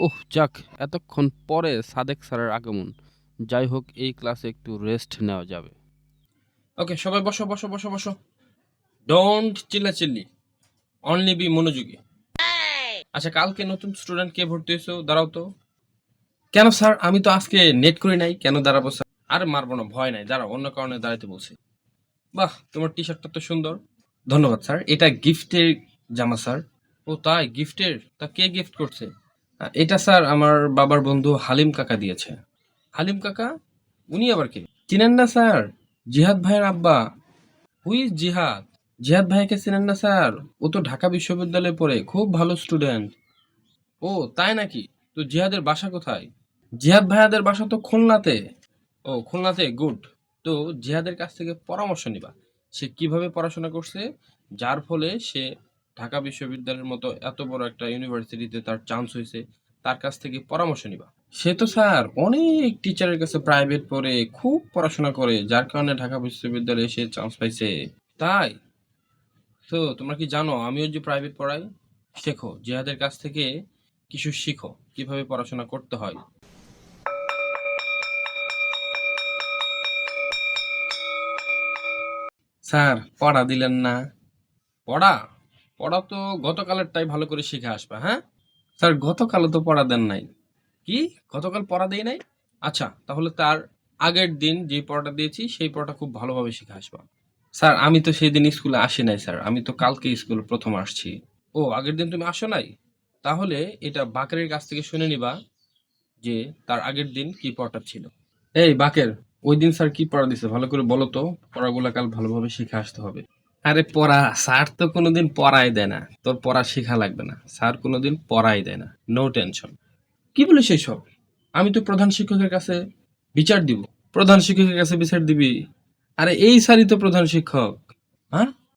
ওহ যাক, এতক্ষণ পরে সাদেক স্যারের আগমন। যাই হোক, এই ক্লাসে একটু রেস্ট নেওয়া যাবে। ওকে সবাই বসো বসো বসো বসো। ডোন্ট চিল্লা চিল্লি অনলি বি মনোযোগী। আচ্ছা কালকে নতুন স্টুডেন্ট কে ভর্তি হয়েছো? দাঁড়াও তো। কেন স্যার? আমি তো আজকে নেট করি নাই। কেন দাঁড়াবো স্যার? আর মারবো না, ভয় নাই। দাঁড়াও, অন্য কারণে দাঁড়াতে বলছি। বাহ, তোমার টি শার্টটা তো সুন্দর। ধন্যবাদ স্যার। এটা গিফটের জামা, স্যার। ও, তাই? গিফটের তা কে গিফট করছে? এটা স্যার আমার বাবার বন্ধু হালিম কাকা দিয়েছে। হালিম কাকা, উনি আবার কে? চিনেন না স্যার? জিহাদ ভাইয়ের আব্বা। হুই জিহাদ? জিহাদ ভাইকে চিনেন না স্যার? ও তো ঢাকা বিশ্ববিদ্যালয়ে পড়ে, খুব ভালো স্টুডেন্ট ও, তাই নাকি? তো জিহাদের বাসা কোথায়? জিহাদ ভাইয়াদের বাসা তো খুলনাতে। ও, খুলনাতে, গুড। তো জিহাদের কাছ থেকে পরামর্শ নিবা। সে কীভাবে পড়াশোনা করছে? যার ফলে সে ঢাকা বিশ্ববিদ্যালয়ের মতো এত বড় একটা ইউনিভার্সিটিতে তার চান্স হয়েছে, তার কাছ থেকে পরামর্শ নিবা। সে তো স্যার অনেক টিচারের কাছে প্রাইভেট পড়ে, খুব পড়াশোনা করে, যার কারণে ঢাকা বিশ্ববিদ্যালয়ে সে চান্স পাইছে। তাই? তো তোমরা কি জানো, আমিও যে প্রাইভেট পড়াই, শেখো। জিহাদের কাছ থেকে কিছু শিখো, কীভাবে পড়াশোনা করতে হয়। স্যার, পড়া দিলেন না। পড়া? পড়া তো গতকালেরটাই ভালো করে শিখে আসবা হ্যাঁ? স্যার, গতকালও তো পড়া দেন নাই। কি? গতকাল পড়া দেই নাই? আচ্ছা তাহলে তার আগের দিন যে পড়াটা দিয়েছি, সেই পড়াটা খুব ভালোভাবে শিখে আসবা। স্যার, আমি তো সেই দিন স্কুলে আসি নাই, স্যার। আমি তো কালকে স্কুলে প্রথম আসছি। ও, আগের দিন তুমি আসো নাই? তাহলে এটা বাকেরের কাছ থেকে শুনে নিবা যে তার আগের দিন কি পড়াটা ছিল। এই বাকের, ওই দিন স্যার কি পড়া দিছে? ভালো করে বলো তো। পড়াগুলো কাল ভালোভাবে শিখে আসতে হবে। আরে পড়া, স্যার তো কোনোদিন পড়াই দেয় না। তোর পড়া শেখা লাগবে না। স্যার কোনোদিন পড়াই দেয় না। নো টেনশন কি বলিস সব আমি তো প্রধান শিক্ষকের কাছে বিচার দিব। প্রধান শিক্ষকের কাছে বিচার দিবি। আরে এই স্যারই তো প্রধান শিক্ষক। হ্যাঁ?